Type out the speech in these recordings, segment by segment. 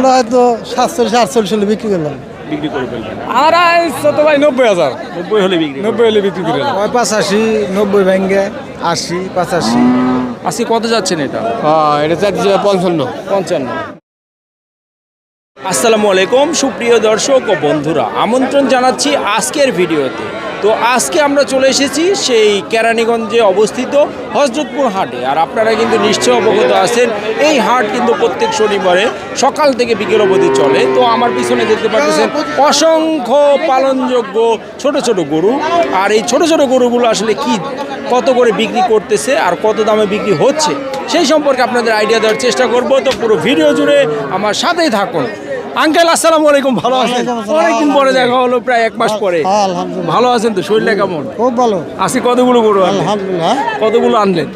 ওটা হয়তো সাতচল্লিশ আটচল্লিশ হলে বিক্রি করলাম। বিক্রি করে ফেলবেন। আর ছোট ভাই নব্বই হাজার। নব্বই হলে বিক্রি নব্বই হলে বিক্রি করে দেবো। ওই পাঁচাশি নব্বই ভেঙ্গে আশি পাঁচাশি। কত যাচ্ছেন এটা? হ্যাঁ এটা পঞ্চান্ন। পঞ্চান্ন। আসসালামু আলাইকুম সুপ্রিয় দর্শক ও বন্ধুরা আমন্ত্রণ জানাচ্ছি আজকের ভিডিওতে। তো আজকে আমরা চলে এসেছি সেই কেরানীগঞ্জে অবস্থিত হজরতপুর হাটে। আর আপনারা কিন্তু নিশ্চয় অবগত আছেন এই হাট কিন্তু প্রত্যেক শনিবারে সকাল থেকে বিকেল অবধি চলে। তো আমার পিছনে দেখতে পাচ্ছেন অসংখ্য পালনযোগ্য ছোট ছোট গরু। আর এই ছোট ছোট গরুগুলো আসলে কি কত করে বিক্রি করতেছে আর কত দামে বিক্রি হচ্ছে সেই সম্পর্কে আপনাদের আইডিয়া দেওয়ার চেষ্টা করব। তো পুরো ভিডিও জুড়ে আমার সাথেই থাকুন। আঙ্কেল আসসালামু আলাইকুম ভালো আছেন? অনেকদিন পরে দেখা হলো প্রায় এক মাস পরে। হ্যাঁ, ভালো আছেন তো? শরীরটা কেমন? খুব ভালো। আজকে কতগুলো গরু আলহামদুলিল্লাহ। কতগুলো আনলেন?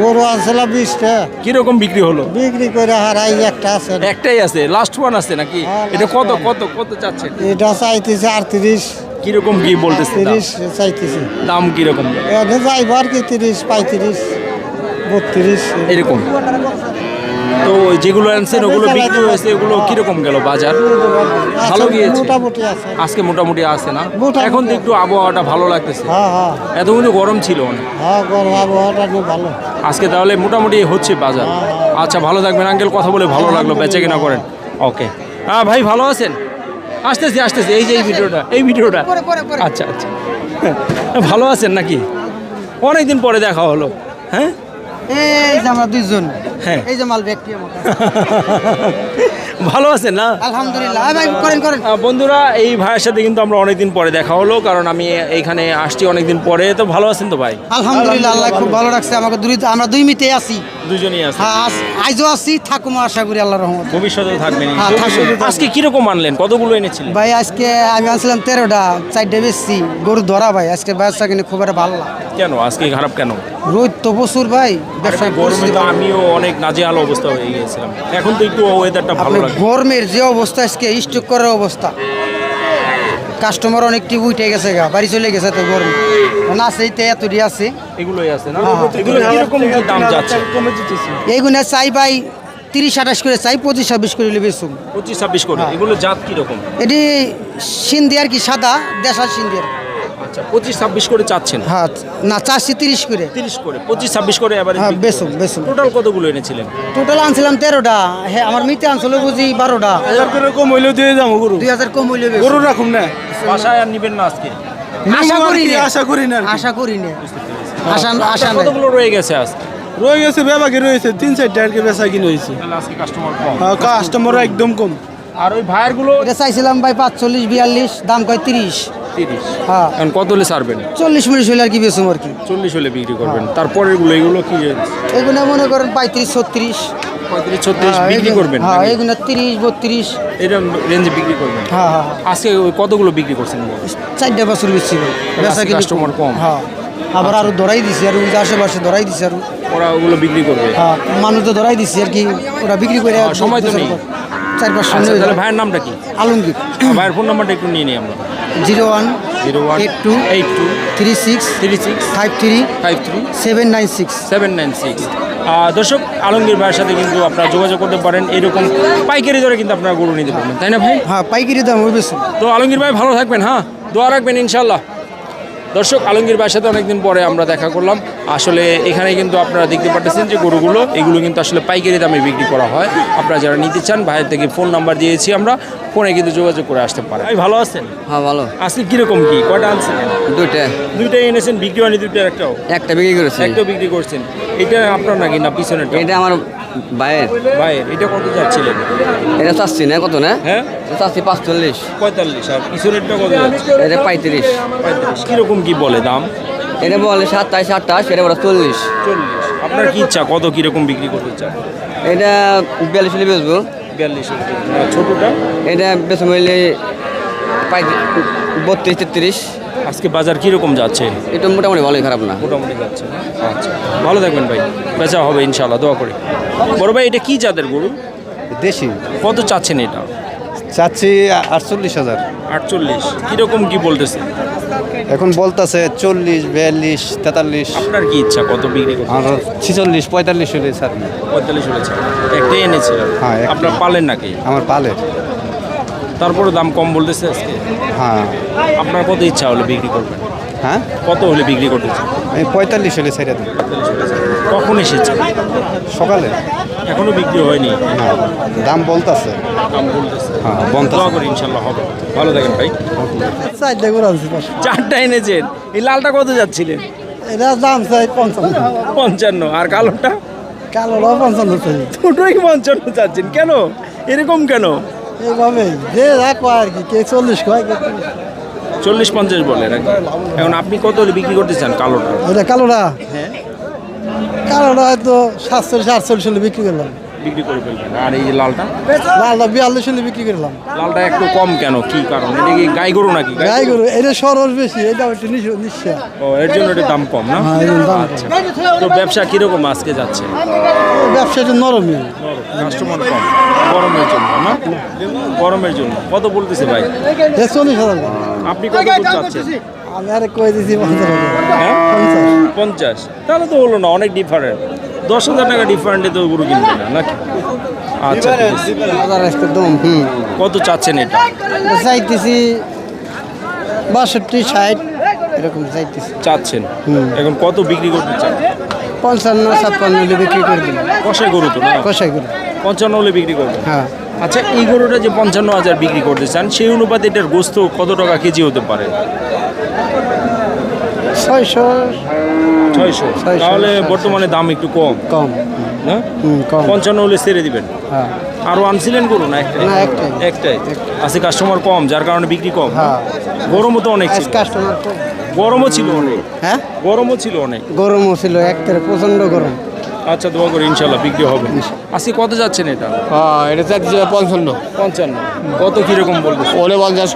গরু আনছিলাম বিশটা। কীরকম বিক্রি হলো? বিক্রি করে হারাই একটা আছে। একটাই আছে? লাস্ট ওয়ান আছে নাকি? হ্যাঁ, এটা কত কত কত চাচ্ছেন? এটা চাইতেছে আটত্রিশ। কীরকম কি বলতেছে? তিরিশ চাইতেছে। দাম কীরকম? এনে যাইব আর কি তিরিশ পঁয়ত্রিশ বত্রিশ। এরকম। তো যেগুলো আনছেন ওগুলো বিক্রি হয়েছে ওগুলো কীরকম গেল বাজার? ভালো গিয়েছে? মোটামুটি আছে। আজকে মোটামুটি আছে না? এখন তো একটু আবহাওয়াটা ভালো লাগতেছে। হ্যাঁ হ্যাঁ। এত কিন্তু গরম ছিল অনেক। হ্যাঁ আবহাওয়াটা ভালো। আজকে তাহলে মোটামুটি হচ্ছে বাজার। আচ্ছা ভালো থাকবেন আঙ্কেল কথা বলে ভালো লাগল বেচে কিনা করেন। ওকে। হ্যাঁ ভাই ভালো আছেন? আসতেছি আসতেছি। এই যে এই ভিডিওটা এই ভিডিওটা। আচ্ছা আচ্ছা। ভালো আছেন নাকি? অনেকদিন পরে দেখা হলো। হ্যাঁ? এই যে আমরা দুইজন। হ্যাঁ। এই যে মাল ব্যক্তি ভালো আছেন না? আলহামদুলিল্লাহ। ভাই করেন করেন। বন্ধুরা এই ভাইয়ের সাথে কিন্তু আমরা অনেকদিন পরে দেখা হলো কারণ আমি এইখানে আসছি অনেকদিন পরে। তো ভালো আছেন তো ভাই? আলহামদুলিল্লাহ আল্লাহ খুব ভালো রাখছে। আমাকে দুই আমরা দুই মিটে আছি। দুজনেই আছে। হ্যাঁ আজও আছি থাকুমো আশা করি আল্লাহ রহমত। ভবিষ্যতেও থাকবেন হ্যাঁ, আজকে কীরকম আনলেন? কতগুলো এনেছিলেন? ভাই আজকে আমি আনছিলাম তেরোটা চারটে বেশি। গরু ধরা ভাই আজকে ব্যবসা কিনে খুব একটা ভালো লাগে কেন? আজকে খারাপ কেন? রোদ তো প্রচুর ভাই ব্যবসা গরমে তো আমিও অনেক নাজেহাল অবস্থা হয়ে গিয়েছিলাম। এখন তো একটু ওয়েদারটা ভালো লাগে গরমের যে অবস্থা আজকে স্টক করার অবস্থা। কাস্টমার অনেকটি উঠে গেছে গা বাড়ি চলে গেছে তো গরম। না এতটি আছে। এগুলোই আছে না। এগুলো কীরকম দাম যাচ্ছে? এইগুলো চাই ভাই তিরিশ আঠাশ করে চাই পঁচিশ ছাব্বিশ করে বেচুন পঁচিশ ছাব্বিশ করে? হ্যাঁ। এগুলো জাত কীরকম? এটি কি সাদা? দেশাল সিন্ধি আর কি। আচ্ছা পঁচিশ ছাব্বিশ করে চাচ্ছেন? হ্যাঁ না চারশি তিরিশ করে। তিরিশ করে পঁচিশ ছাব্বিশ করে এবারে হ্যাঁ বেসুন বেসুন। টোটাল কতগুলো এনেছিলেন? টোটাল আনছিলাম তেরোটা। হ্যাঁ আমার মিতে আনছিল বুঝি বারোটা। হাজার করে কম হইলেও দিয়ে যাব গরু। দুই হাজার কম হইলে গরু রাখুন না। বাসায় আর নিবেন না আজকে? আশা করি না। আশা করি না আশা করি না। আশা আশা কতগুলো রয়ে গেছে আজ রয়ে গেছে বেবাকি রয়েছে। তিন চারটা আর কি বেচা কিনে হয়েছে। আজকে কাস্টমার কম। কাস্টমার একদম কম। আর ওই ভাইয়েরগুলো এটা চাইছিলাম ভাই পাঁচচল্লিশ বিয়াল্লিশ দাম কয় তিরিশ। তিরিশ। হ্যাঁ। এখন কত হলে ছাড়বেন? চল্লিশ মিনিট হইলে আর কি আর কি। চল্লিশ হলে বিক্রি করবেন। তারপরেরগুলো এগুলো কি? এগুলো মনে করেন পঁয়ত্রিশ ছত্রিশ। পঁয়ত্রিশ ছত্রিশ হ্যাঁ, বিক্রি করবেন হ্যাঁ এগুলো তিরিশ বত্রিশ। রেঞ্জে বিক্রি করবেন। হ্যাঁ হ্যাঁ আজকে কতগুলো বিক্রি করছেন? চারটে বছর বেশি বেচা কাস্টমার কম। হ্যাঁ। আবার আরও ধরাই দিছি আর ওই আশেপাশে ধরাই দিছি আর। ওরা ওগুলো বিক্রি করবে। হ্যাঁ মানুষ তো ধরাই দিছি আর কি ওরা বিক্রি করে সময় তো নেই। চার পাঁচ আচ্ছা তাহলে ভাইয়ের নামটা কি? আলমগীর। ভাইয়ের ফোন নাম্বারটা একটু নিয়ে নিই আমরা। Zero one zero one eight two eight two three six three six five three five three seven nine six. Seven nine six. দর্শক আলমগীর ভাইয়ের সাথে কিন্তু আপনারা যোগাযোগ করতে পারেন। এরকম পাইকারি দরে কিন্তু আপনারা গরু নিতে পারবেন তাই না ভাই? হ্যাঁ পাইকারি দাম ওই বেশি। তো আলমগীর ভাই ভালো থাকবেন হ্যাঁ? দোয়া রাখবেন ইনশাল্লাহ দর্শক আলমগীর ভাইয়ের সাথে অনেকদিন পরে আমরা দেখা করলাম। আসলে এখানে কিন্তু আপনারা দেখতে পাচ্ছেন যে গরুগুলো এগুলো কিন্তু আসলে পাইকারি দামে বিক্রি করা হয়। আপনারা যারা নিতে চান ভাইয়ের থেকে ফোন নাম্বার দিয়েছি আমরা ফোনে কিন্তু যোগাযোগ করে আসতে পারেন। ভাই ভালো আছেন? হ্যাঁ ভালো। আজকে কীরকম কি? কয়টা আনছিলেন দুইটা। দুইটাই এনেছেন বিক্রি হয়নি দুইটা একটাও? একটা বিক্রি করেছেন। একটা বিক্রি করছেন। এটা আপনার নাকি না পিছনেরটা? এটা আমার ভাইয়ের। ভাইয়ের। এটা কত যাচ্ছিলেন? এটা চাচ্ছি না কত না? হ্যাঁ? এটা চাচ্ছি পাঁচচল্লিশ। পঁয়তাল্লিশ। আর পিছনেরটা কত এটা পঁয়ত্রিশ। পঁয়তাল্লিশ কীরকম কি বলে দাম? এটা বলে সাতাশ আটাশ এটা বলে চল্লিশ। চল্লিশ। আপনার কি ইচ্ছা কত কীরকম বিক্রি করতে চান এটা বিয়াল্লিশ হলে বেচবো। বিয়াল্লিশ ছোটোটা? এটা হইলে পঁয়ত্রিশ বত্রিশ তেত্রিশ। আজকে বাজার কীরকম যাচ্ছে? এটা মোটামুটি ভালোই খারাপ না। মোটামুটি যাচ্ছে। আচ্ছা ভালো থাকবেন ভাই। বেচা হবে ইনশাল্লাহ দোয়া করে। বড় ভাই এটা কি জাতের গরু? দেশি। কত চাচ্ছেন এটা? চাচ্ছি আটচল্লিশ হাজার। আটচল্লিশ। কীরকম কি বলতেছে? এখন বলতেছে চল্লিশ বিয়াল্লিশ তেতাল্লিশ। আপনার কি ইচ্ছা? কত বিক্রি করতে আর ছিচল্লিশ পঁয়তাল্লিশ হলে স্যার পঁয়তাল্লিশ হয়েছে একটাই এনেছিলেন হ্যাঁ, একটা। আপনার পালেন নাকি? আমার পালের। তারপরে দাম কম বলতেছে আজকে। হ্যাঁ। আপনার কত ইচ্ছা হলে বিক্রি করবেন? হ্যাঁ? কত হলে বিক্রি করতে চান? আমি পঁয়তাল্লিশ হলে ছেড়ে দিন কখন এসেছে সকালে। এখনও বিক্রি হয়নি? না দাম বলতেছে। দাম বলতেছে। হ্যাঁ বলতেছে। দোয়া করি ইনশাল্লাহ হবে। ভালো থাকেন ভাই। চারটে করে আনছি চারটা এনেছেন? এই লালটা কত যাচ্ছিলেন? এটা দাম চাই পঞ্চান্ন। পঞ্চান্ন। আর কালোটা? কালোটাও পঞ্চান্ন চাই। দুটোই পঞ্চান্ন যাচ্ছেন। কেন? এরকম কেন? এইভাবে। যে কয় আর কি কে চল্লিশ কয়। চল্লিশ পঞ্চাশ বলে এখন আপনি কত বিক্রি করতে চান কালোটা? এটা কালোটা? কালোটা হয়তো সাতচল্লিশ আটচল্লিশ হলে বিক্রি করলাম। বিক্রি করে ফেলবেন আর এই লালটা? লালটা বিয়াল্লিশ হলে বিক্রি করলাম। লালটা একটু কম কেন? কি কারণ? এটা কি গাই গরু নাকি? গাই গরু? এটা সরস বেশি এটা একটু নিঃশ্বাস ও এর জন্য এটা দাম কম না? হ্যাঁ। আচ্ছা। তো ব্যবসা কীরকম আজকে যাচ্ছে? নরমই কাস্টমার কম। গরমের জন্য না? গরমের জন্য। কত বলতেছে ভাই? এ চল্লিশ হাজার। আপনি কত দূর চাচ্ছেন? আমি আরে কয়ে দিয়েছি পঞ্চাশ। তাহলে তো হলো না অনেক ডিফারেন্ট দশ হাজার টাকা ডিফারেন্টে তো গরু কিনবে না নাকি? আচ্ছা আছে। দম হুম। কত চাচ্ছেন এটা? চাইতেছি বাষট্টি ষাট এরকম চাইতেছি চাচ্ছেন? এখন কত বিক্রি করতে চান? পঞ্চান্ন ছাপ্পান্ন বিক্রি করে দিন কষাই গরু তো না? কষাই করে পঞ্চান্ন হলে বিক্রি করবেন? হ্যাঁ। আচ্ছা এই গরুটা যে পঞ্চান্ন হাজার বিক্রি করতে চান সেই অনুপাতে এটার গোস্ত কত টাকা কেজি হতে পারে? ছয়শো। তাহলে বর্তমানে দাম একটু কম। কম। পঞ্চান্ন হলে ছেড়ে দিবেন? হ্যাঁ। আরও আনছিলেন গরু না একটাই? আছে কাস্টমার কম যার কারণে বিক্রি কম? হ্যাঁ। গরমও তো অনেক কাস্টমার গরমও ছিল অনেক? হ্যাঁ? গরমও ছিল অনেক? গরমও ছিল একটা প্রচণ্ড গরম। আচ্ছা দোয়া করি ইনশাল্লাহ বিক্রি হবে। আজকে কত যাচ্ছেন এটা? হ্যাঁ এটা চাচ্ছি পঞ্চান্ন। পঞ্চান্ন। কত কীরকম বলব ওলে পঞ্চাশ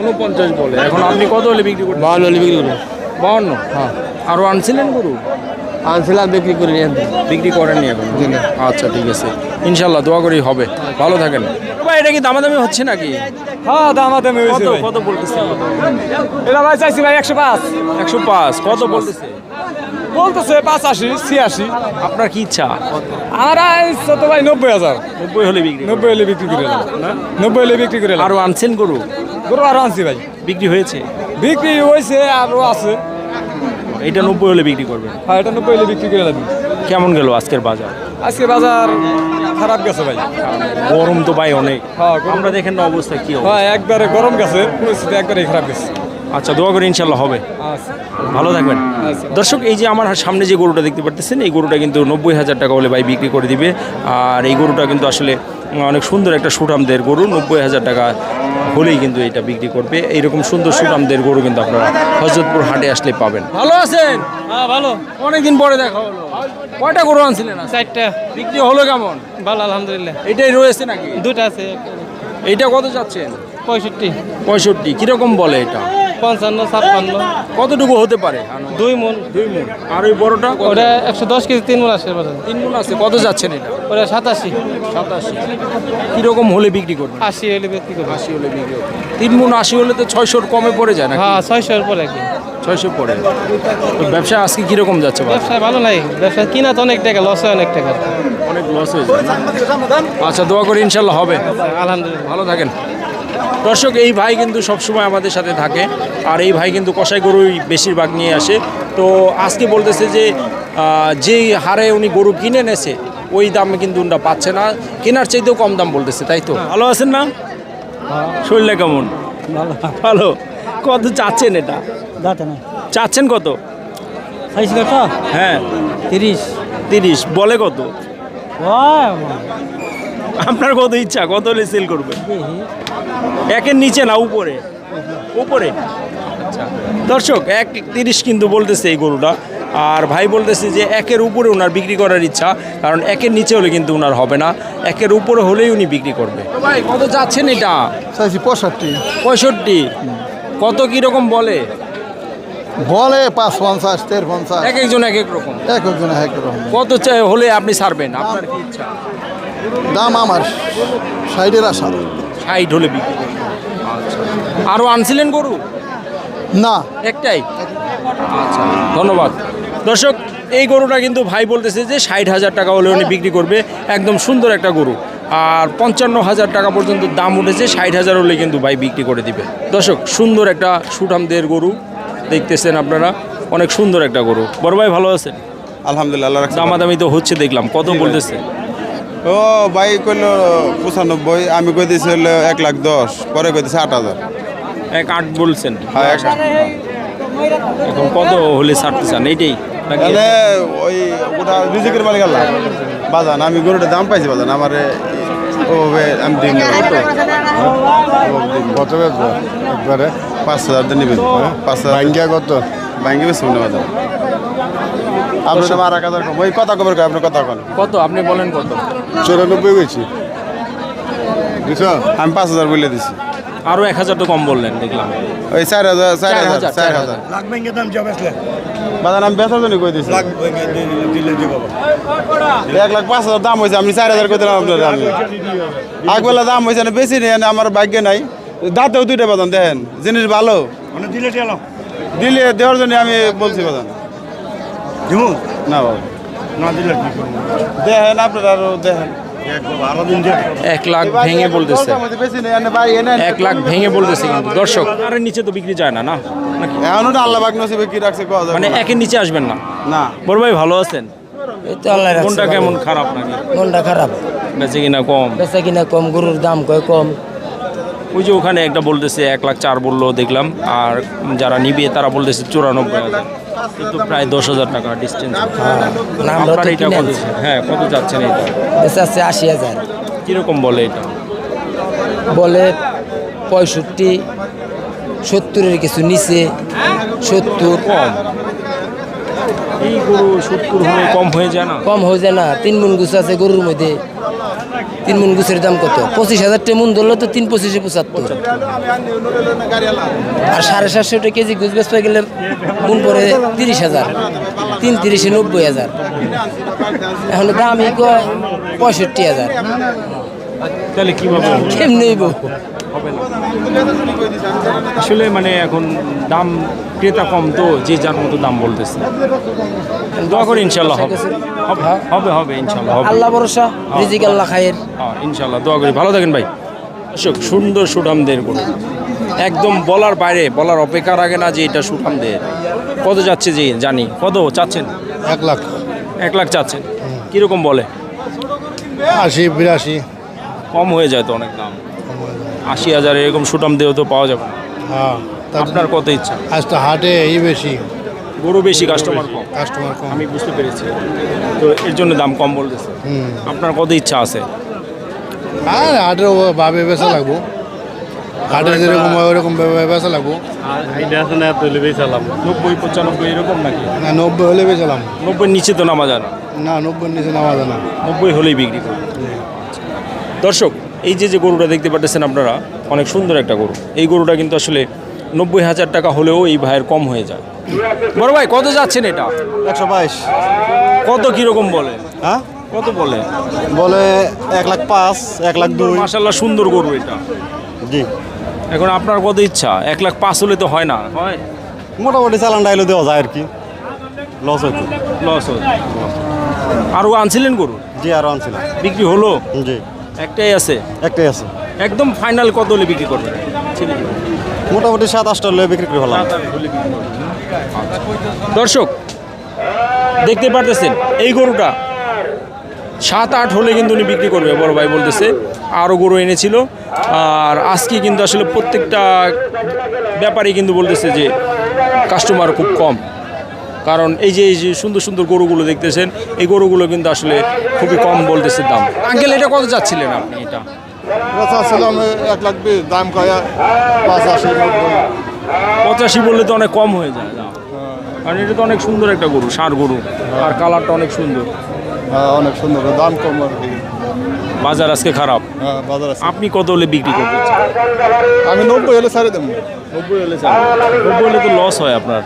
উনপঞ্চাশ বলে। এখন আপনি কত হলে বিক্রি করবেন? বাউন্ন হলে বিক্রি করব বাউন্ন হ্যাঁ। আরও আনছিলেন গরু? আনছিলাম বিক্রি করে নিয়ে বিক্রি করেননি এখন? জি না। আচ্ছা ঠিক আছে। ইনশাল্লাহ দোয়া করি হবে। ভালো থাকেন। ভাই এটা কি দামাদামি হচ্ছে নাকি? হ্যাঁ দামা দামি কত কত বলতেছে এটা ভাই চাইছি ভাই একশো পাঁচ। একশো পাঁচ। কত বলতেছে বলতেছে পাঁচাশি ছিয়াশি। আপনার কি ইচ্ছা? আমার আইসো তো ভাই নব্বই হাজার। নব্বই হলে বিক্রি নব্বই হলে বিক্রি করে নব্বই হলে বিক্রি করে আরও আনছেন গরু? গরু আরও আনছি ভাই। বিক্রি হয়েছে? বিক্রি হয়েছে আরও আছে। এটা নব্বই হলে বিক্রি করবেন। হ্যাঁ এটা নব্বই হলে বিক্রি করে এলাম কেমন গেল আজকের বাজার? আজকে বাজার খারাপ গেছে ভাই। গরম তো ভাই অনেক। হ্যাঁ। আমরা দেখেন না অবস্থা কি হ্যাঁ একবারে গরম গেছে পরিস্থিতি একবারে খারাপ গেছে। আচ্ছা দোয়া করি ইনশাল্লাহ হবে। আচ্ছা ভালো থাকবেন। দর্শক এই যে আমার সামনে যে গরুটা দেখতে পারতেছেন এই গরুটা কিন্তু নব্বই হাজার টাকা হলে ভাই বিক্রি করে দিবে। আর এই গরুটা কিন্তু আসলে অনেক সুন্দর একটা সুঠামদের গরু নব্বই হাজার টাকা হলেই কিন্তু এটা বিক্রি করবে। এইরকম সুন্দর সুঠামদের গরু কিন্তু আপনারা হজরতপুর হাটে আসলে পাবেন। ভালো আছেন? হ্যাঁ ভালো। অনেকদিন পরে দেখা হলো। কয়টা গরু আনছিলেন চারটা। বিক্রি হলো কেমন? ভালো আলহামদুলিল্লাহ। এটাই রয়েছে নাকি? দুটা আছে। এইটা কত যাচ্ছেন? পঁয়ষট্টি। পঁয়ষট্টি কীরকম বলে এটা? পঞ্চান্ন ছাপ্পান্ন। কতটুকু হতে পারে? দুই মন। দুই মন। আর ওই বড়টা? ওটা একশো দশ কেজি তিন মন আসে বাজার তিন মন আছে। কত যাচ্ছেন এটা? ওটা সাতাশি। সাতাশি। কীরকম হলে বিক্রি করবেন? আশি হলে বিক্রি করব আশি হলে বিক্রি করবেন। তিন মন আশি হলে তো ছয়শোর কমে পড়ে যায় না হ্যাঁ ছয়শোর পরে কি। ছয়শো পড়ে। তো ব্যবসা আজকে কীরকম যাচ্ছে? ব্যবসা ভালো নাই। ব্যবসা কিনা তো অনেক টাকা লস হয় অনেক টাকা। অনেক লস হয়েছে। আচ্ছা দোয়া করি ইনশাল্লাহ হবে। আলহামদুলিল্লাহ। ভালো থাকেন। দর্শক এই ভাই কিন্তু সবসময় আমাদের সাথে থাকে। আর এই ভাই কিন্তু কষাই গরুই বেশিরভাগ নিয়ে আসে। তো আজকে বলতেছে যে যেই হারে উনি গরু কিনে নেছে ওই দামে কিন্তু উনটা পাচ্ছে না। কেনার চাইতেও কম দাম বলতেছে তাই তো? ভালো আছেন না? শরীরটা কেমন? ভালো। কত চাচ্ছেন এটা? না চাচ্ছেন কত? হ্যাঁ। তিরিশ। তিরিশ। বলে কত? আপনার কত ইচ্ছা কত হলে সেল করবে? একের নিচে না উপরে? উপরে। আচ্ছা দর্শক এক তিরিশ কিন্তু বলতেছে এই গরুটা। আর ভাই বলতেছে যে একের উপরে ওনার বিক্রি করার ইচ্ছা কারণ একের নিচে হলে কিন্তু ওনার হবে না। একের উপরে হলেই উনি বিক্রি করবে। ভাই কত যাচ্ছেন এটা? চাইছি পঁয়ষট্টি। পঁয়ষট্টি? কত কীরকম বলে? বলে পাঁচ পঞ্চাশ তের পঞ্চাশ। এক একজন এক এক রকম। এক একজন এক রকম। কত চাই হলে আপনি ছাড়বেন? আপনার কি ইচ্ছা? দাম আমার সাইডের আশা ষাট হলে বিক্রি করবেন আচ্ছা। আরও আনছিলেন গরু? না। একটাই? আচ্ছা ধন্যবাদ। দর্শক এই গরুটা কিন্তু ভাই বলতেছে যে ষাট হাজার টাকা হলে উনি বিক্রি করবে। একদম সুন্দর একটা গরু। আর পঞ্চান্ন হাজার টাকা পর্যন্ত দাম উঠেছে ষাট হাজার হলে কিন্তু ভাই বিক্রি করে দিবে। দর্শক সুন্দর একটা সুঠামদের গরু দেখতেছেন আপনারা। অনেক সুন্দর একটা গরু। বড় ভাই ভালো আছেন? আলহামদুলিল্লাহ আল্লাহ রাখছে দামাদামি তো হচ্ছে দেখলাম। কত বলতেছে? ও ভাই কইলো পঁচানব্বই আমি কই দিয়েছি হলো এক লাখ দশ পরে কই দিয়েছি আট হাজার। এক আট বলছেন। হ্যাঁ এক এখন কত হলে ছাড়তে চান? এইটাই তাহলে ওই ওটা রিজিকের মালিক আল্লাহ। বাজান আমি গরুটার দাম পাইছি বাজান আমার ওভাবে আমি দিন কত একবারে? পাঁচ হাজার দিয়ে নেবেন পাঁচ হাজার। কত? ব্যাংকে বেশি না আপনার দাম আর এক হাজার কম। ওই কথা কবের কয়? আপনার কথা কন। কত? আপনি বলেন কত? চৌরানব্বই বুঝছ? আমি পাঁচ হাজার বলে দিছি। আরও এক হাজার তো কম বললেন দেখলাম। ওই চার হাজার চার চার হাজার হাজার, চার চার হাজার। বাজান আমি বেচার জন্য কই দিছি। এক লাখ পাঁচ হাজার দাম হয়েছে আমি চার হাজার করে দিলাম আপনার আমি। আগবেলা দাম হয়েছে না বেশি নেই আমার ভাগ্যে নাই। দাঁতেও দুইটা বাজান দেখেন। জিনিস ভালো। দিলে দেওয়ার জন্য আমি বলছি বাজান। না বাবা। দেখেন আপনারা আরও দেখেন। এক লাখ ভেঙে বলতেছে। বেশি নেই এনে ভাই এনে এক লাখ ভেঙে বলতেছে কিন্তু দর্শক। আর নিচে তো বিক্রি যায় না না? নাকি? এখনও তো আল্লাহ বাগ নসিবে কি রাখছে মানে একের নিচে আসবেন না? না। বড় ভাই ভালো আছেন? কোনটা কেমন খারাপ নাকি? খারাপ। বেঁচে কিনা কম? বেচা কিনা কম গরুর দাম কয় কম। ওই যে ওখানে একটা বলতেছে এক লাখ চার বলল দেখলাম। আর যারা নিবে তারা বলতেছে চুরানব্বই হাজার। কিন্তু প্রায় দশ হাজার টাকা ডিস্টেন্স আপনার এটা কত হ্যাঁ কত যাচ্ছেন এটা? বেচা আশি হাজার। কীরকম বলে এটা? বলে পঁয়ষট্টি সত্তরের কিছু নিচে সত্তর। কম? এই গরু সত্তর হলে কম হয়ে যায় না? কম হয়ে যায় না তিন মন গুছ আছে গরুর মধ্যে। তিন মন গুছের দাম কত? পঁচিশ হাজার মন ধরলে তো তিন পঁচিশে পঁচাত্তর। আর সাড়ে সাতশোটা কেজি গুছ বেচতে গেলে মন পরে তিরিশ হাজার। তিন তিরিশে নব্বই হাজার। এখন কয় পঁয়ষট্টি হাজার। তাহলে কেমনি হবে না। আসলে মানে এখন দাম ক্রেতা কম তো যে যার মতো দাম বলতেছে। দোয়া করি ইনশাল্লাহ হবে। হবে হবে হবে ইনশাল্লাহ আল্লাহ ভরসা রিজিক আল্লাহ খায়ের। হ্যাঁ ইনশাল্লাহ দোয়া করি। ভালো থাকেন ভাই। দর্শক সুন্দর সুঠামদের গরু। একদম বলার বাইরে বলার অপেক্ষার আগে না যে এটা সুঠামদের কত যাচ্ছে যে জানি। কত চাচ্ছেন? এক লাখ। এক লাখ চাচ্ছেন। কীরকম বলে? আশি বিরাশি। কম হয়ে যায় তো অনেক দাম। আশি হাজার এরকম সুটাম দেহ তো পাওয়া যাবে না। হ্যাঁ আপনার কত ইচ্ছা? আজ তো হাটে এই বেশি। গরু বেশি কাস্টমার কম। কাস্টমার কম। আমি বুঝতে পেরেছি। তো এর জন্য দাম কম বলতেছে। হুম। আপনার কত ইচ্ছা আছে? আর হাটের ভাবে বেচা লাগবো। হাটে যেরকম হয় ওরকম ভাবে বেচা লাগবো। নব্বই পঁচানব্বই এরকম নাকি? না নব্বই হলে বেচালাম নব্বই নিচে তো নামা যায় না। না নব্বই নিচে নামা যায় না। নব্বই হলেই বিক্রি করবে। দর্শক এই যে যে গরুটা দেখতে পাচ্ছেন আপনারা অনেক সুন্দর একটা গরু। এই গরুটা কিন্তু আসলে নব্বই হাজার টাকা হলেও এই ভাইয়ের কম হয়ে যায়। বড় ভাই কত যাচ্ছেন এটা? একশো বাইশ। কত কীরকম বলে? হ্যাঁ? কত বলে? বলে এক লাখ পাঁচ এক লাখ দুই। মাসাল্লাহ সুন্দর গরু এটা। জি। এখন আপনার কত ইচ্ছা? এক লাখ পাঁচ হলে তো হয় না। হয়? মোটামুটি চালান ডাইলে দেওয়া যায় আর কি। লস হইতো লস হয় আরও আনছিলেন গরু? জি আরও আনছিলাম। বিক্রি হলো? জি। একটাই আছে? একটাই আছে। একদম ফাইনাল কত হলে বিক্রি করবেন ছিল। মোটামুটি সাত আটটা হলে বিক্রি করে ফেলাম। দর্শক দেখতে পারতেছেন এই গরুটা সাত আট হলে কিন্তু উনি বিক্রি করবে বড় ভাই বলতেছে। আরও গরু এনেছিল। আর আজকে কিন্তু আসলে প্রত্যেকটা ব্যাপারই কিন্তু বলতেছে যে কাস্টমার খুব কম। কারণ এই যে এই যে সুন্দর সুন্দর গরুগুলো দেখতেছেন এই গরুগুলো কিন্তু আসলে খুবই কম বলতেছে দাম। আঙ্কেল এটা কত যাচ্ছিলেন আপনি এটা? চাচ্ছিলাম এক লাখ বিশ দাম কয় পাঁচ আশি নব্বই পঁচাশি বললে তো অনেক কম হয়ে যায় দাম। কারণ এটা তো অনেক সুন্দর একটা গরু ষাঁড় গরু আর কালারটা অনেক সুন্দর। হ্যাঁ অনেক সুন্দর দাম কম আর কি। বাজার আজকে খারাপ? হ্যাঁ বাজার আপনি কত হলে বিক্রি করতে আমি নব্বই হলে ছাড়ে দেবো। নব্বই হলে চান নব্বই হলে তো লস হয় আপনার।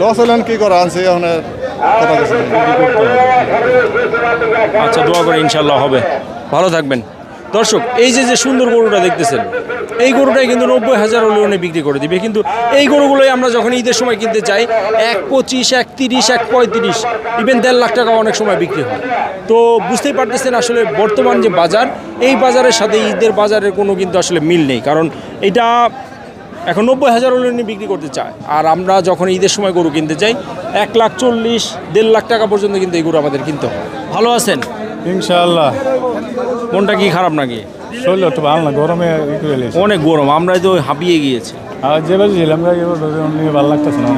লস হলেন কি করা? আনছে। আচ্ছা দোয়া করে ইনশাল্লাহ হবে। ভালো থাকবেন। দর্শক, এই যে যে সুন্দর গরুটা দেখতেছেন, এই গরুটাই কিন্তু নব্বই হাজার লোনে বিক্রি করে দিবে। কিন্তু এই গরুগুলোই আমরা যখন ঈদের সময় কিনতে চাই এক পঁচিশ, এক তিরিশ, এক পঁয়ত্রিশ ইভেন দেড় লাখ টাকা অনেক সময় বিক্রি হয়। তো বুঝতেই পারতেছেন আসলে বর্তমান যে বাজার, এই বাজারের সাথে ঈদের বাজারের কোনো কিন্তু আসলে মিল নেই। কারণ এটা এখন নব্বই হাজার হলে উনি বিক্রি করতে চায়। আর আমরা যখন ঈদের সময় গরু কিনতে চাই এক লাখ চল্লিশ দেড় লাখ টাকা পর্যন্ত কিন্তু এই গরু আমাদের কিনতে হয়। ভালো আছেন? ইনশাআল্লাহ। মনটা কি খারাপ নাকি? শরীর একটু ভালো না গরমে অনেক গরম আমরা তো হাঁপিয়ে গিয়েছি। আর যে বাজে ছিলাম ভালো লাগতেছে না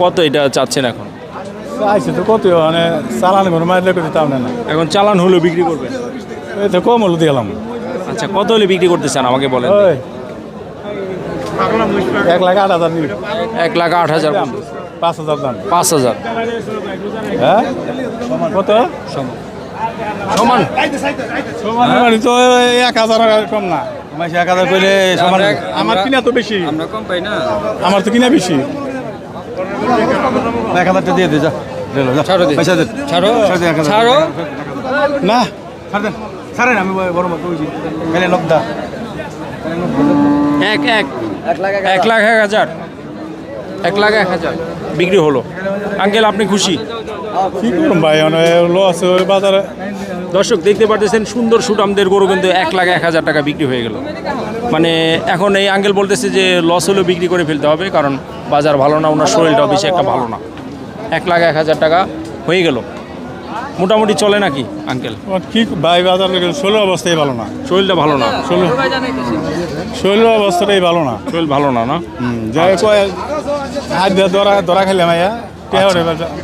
কত এটা চাচ্ছেন এখন? তো কত মানে চালান ঘর মারলে করতে তাও না। এখন চালান হলো বিক্রি করবেন? এই তো কম হলো দিলাম। আচ্ছা কত হলে বিক্রি করতে চান আমাকে বলেন। এক লাখ আট হাজার নিবি এক লাখ আট হাজার পাঁচ হাজার দাম পাঁচ হাজার হ্যাঁ কত সমান সমান মানে তো এক হাজার কম না আমার এক হাজার কইলে সমান আমার কিনা তো বেশি আমরা কম পাই না আমার তো কিনা বেশি এক হাজারটা দিয়ে দে যা ছাড়ো না ছাড় দেন ছাড়েন আমি বড় মতো নকদা এক এক। এক লাখ এক হাজার। এক লাখ এক হাজার। বিক্রি হলো। আঙ্কেল আপনি খুশি? কি করুন ভাই মানে লস বাজারে। দর্শক দেখতে পাচ্ছেন সুন্দর সুটামদের গরু কিন্তু এক লাখ এক হাজার টাকা বিক্রি হয়ে গেল। মানে এখন এই আঙ্কেল বলতেছে যে লস হলেও বিক্রি করে ফেলতে হবে কারণ বাজার ভালো না ওনার শরীরটাও বেশি একটা ভালো না। এক লাখ এক হাজার টাকা হয়ে গেল। মোটামুটি চলে নাকি আঙ্কেল কি ভাই বাজার ষোলো অবস্থাই ভালো না। শরীরটা ভালো না? ষোলো অবস্থাটাই ভালো না। শরীর ভালো না না? যাই হাত দিয়ে ধরা ধরা খেলে মাইয়া টাকা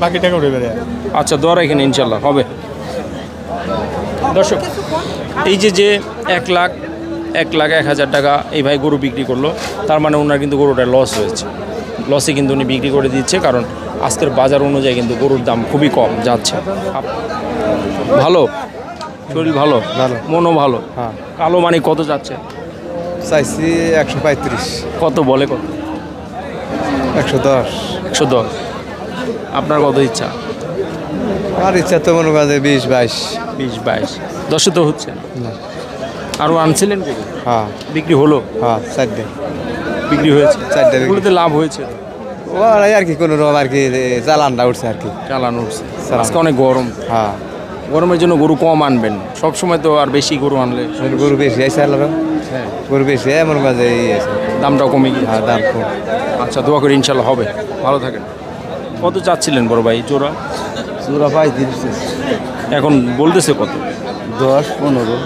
বাকি টাকা উঠে বেড়ে আচ্ছা দর এখানে ইনশাল্লাহ হবে। দর্শক এই যে যে এক লাখ এক লাখ এক হাজার টাকা এই ভাই গরু বিক্রি করল তার মানে ওনার কিন্তু গরুটা লস হয়েছে। লসে কিন্তু উনি বিক্রি করে দিচ্ছে কারণ আজকের বাজার অনুযায়ী কিন্তু গরুর দাম খুবই কম যাচ্ছে। ভালো? শরীর ভালো? ভালো। মনও ভালো? হ্যাঁ। কালো মানে কত যাচ্ছে? চাইছি একশো পঁয়ত্রিশ। কত বলে কত? একশো দশ। একশো দশ। আপনার কত ইচ্ছা? আর ইচ্ছা তো মনে করেন বিশ বাইশ। বিশ বাইশ। দশে তো হচ্ছে না। আরও আনছিলেন হ্যাঁ। বিক্রি হলো? হ্যাঁ চারটে বিক্রি হয়েছে? চারটে লাভ হয়েছে? ও আর কি কোনো রকম আর কি চালানটা উঠছে আর কি। চালানো উঠছে। আজকে অনেক গরম। হ্যাঁ। গরমের জন্য গরু কম আনবেন। সব সময় তো আর বেশি গরু আনলে। গরু বেশি আছে আর হ্যাঁ। গরু বেশি এমন আছে। দামটাও কমে গিয়ে হ্যাঁ দাম কম। আচ্ছা দোয়া করি ইনশাল্লাহ হবে। ভালো থাকেন। কত চাচ্ছিলেন বড় ভাই? জোড়া? চূড়া ভাই এখন বলতেছে কত? দশ পনেরো।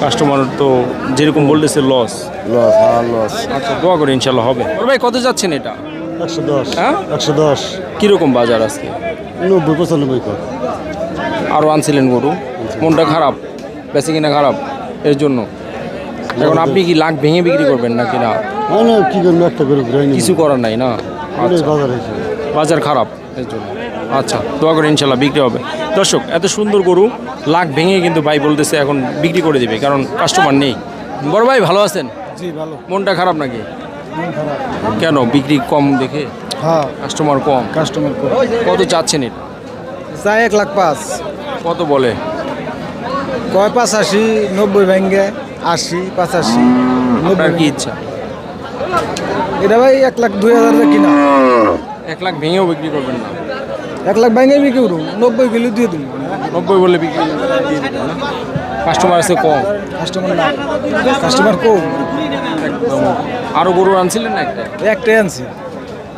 কাস্টমার তো যেরকম বলতেছে লস লস হ্যাঁ লস আচ্ছা দোয়া করি ইনশাল্লাহ হবে। বড় ভাই কত যাচ্ছেন এটা? একশো দশ। হ্যাঁ? একশো দশ। কীরকম বাজার আজকে? নব্বই পঁচানব্বই কর। আরও আনছিলেন গরু? মনটা খারাপ? বেশি কিনা খারাপ? এর জন্য? এখন আপনি কি লাখ ভেঙে বিক্রি করবেন নাকি না? না কি করব একটা করে ঘুরাই কিছু করার নাই না? আচ্ছা। বাজার খারাপ এর জন্য। আচ্ছা দোয়া করে ইনশাল্লাহ বিক্রি হবে। দর্শক এত সুন্দর গরু লাখ ভেঙে কিন্তু ভাই বলতেছে এখন বিক্রি করে দেবে কারণ কাস্টমার নেই। বড় ভাই ভালো আছেন? জি ভালো। মনটা খারাপ নাকি? কেন? বিক্রি কম দেখে? হ্যাঁ। কাস্টমার কম? কাস্টমার কম। কত চাচ্ছেন এটা? চাই এক লাখ পাঁচ। কত বলে? কয় পাঁচাশি নব্বই ভেঙ্গে আশি পাঁচাশি আপনার কি ইচ্ছা? এটা ভাই এক লাখ দুই হাজার কিনা। এক লাখ ভেঙেও বিক্রি করবেন না? এক লাখ ভেঙে বিক্রি করুন নব্বই কিলো দিয়ে দিন। নব্বই বলে বিক্রি দিয়ে দিবেন না? কাস্টমার আছে কম? কাস্টমার না। কাস্টমার কম। একদম। আরও গরু আনছিলেন না একটা? একটাই আনছি।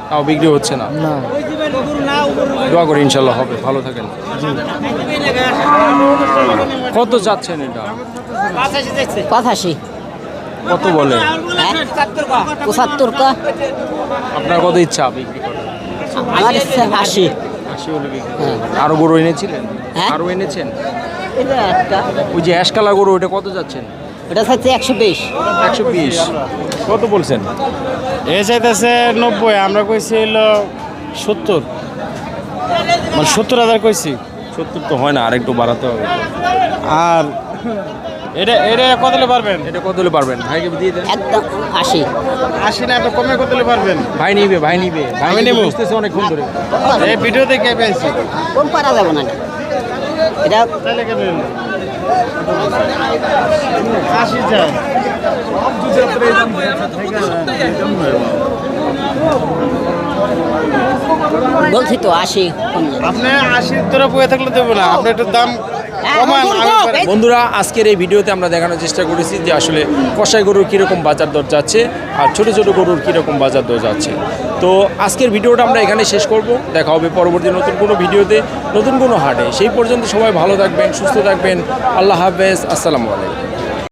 তাও বিক্রি হচ্ছে না? না। দোয়া করি ইনশাল্লাহ হবে ভালো থাকেন। কত যাচ্ছেন এটা? পঁচাশি। কত বলে? পঁচাত্তর কা। আপনার কত ইচ্ছা বিক্রি করার? আমার ইচ্ছা আশি। আশি হলে বিক্রি আরও গরু এনেছিলেন? হ্যাঁ। আরও এনেছেন? ওই যে অ্যাশ কালার গরু ওটা কত যাচ্ছেন? এটা হচ্ছে একশো বিশ একশো বিশ কত বলছেন এ চাইতেছে নব্বই আমরা কইছি হলো সত্তর মানে সত্তর হাজার কইছি সত্তর তো হয় না আর একটু বাড়াতে হবে আর এটা এটা কত হলে পারবেন এটা কত হলে পারবেন ভাইকে দিয়ে দেন একদম আশি আশি না একটু কমে কত হলে পারবেন ভাই নিবে ভাই নিবে ভাই নেব। বুঝতেছে অনেকক্ষণ ধরে এই ভিডিও দেখে পেয়েছি কম পারা যাবে না এটা আশি বলছি তো আশি। আপনি আশির তোরা বয়ে থাকলে দেবো না। আপনি একটু দাম বন্ধুরা আজকের এই ভিডিওতে আমরা দেখানোর চেষ্টা করেছি যে আসলে কষাই গরুর কীরকম বাজার দর যাচ্ছে আর ছোট ছোট গরুর কীরকম বাজার দর যাচ্ছে। তো আজকের ভিডিওটা আমরা এখানে শেষ করব। দেখা হবে পরবর্তী নতুন কোনো ভিডিওতে নতুন কোনো হাটে। সেই পর্যন্ত সবাই ভালো থাকবেন সুস্থ থাকবেন। আল্লাহ হাফেজ। আসসালামু আলাইকুম।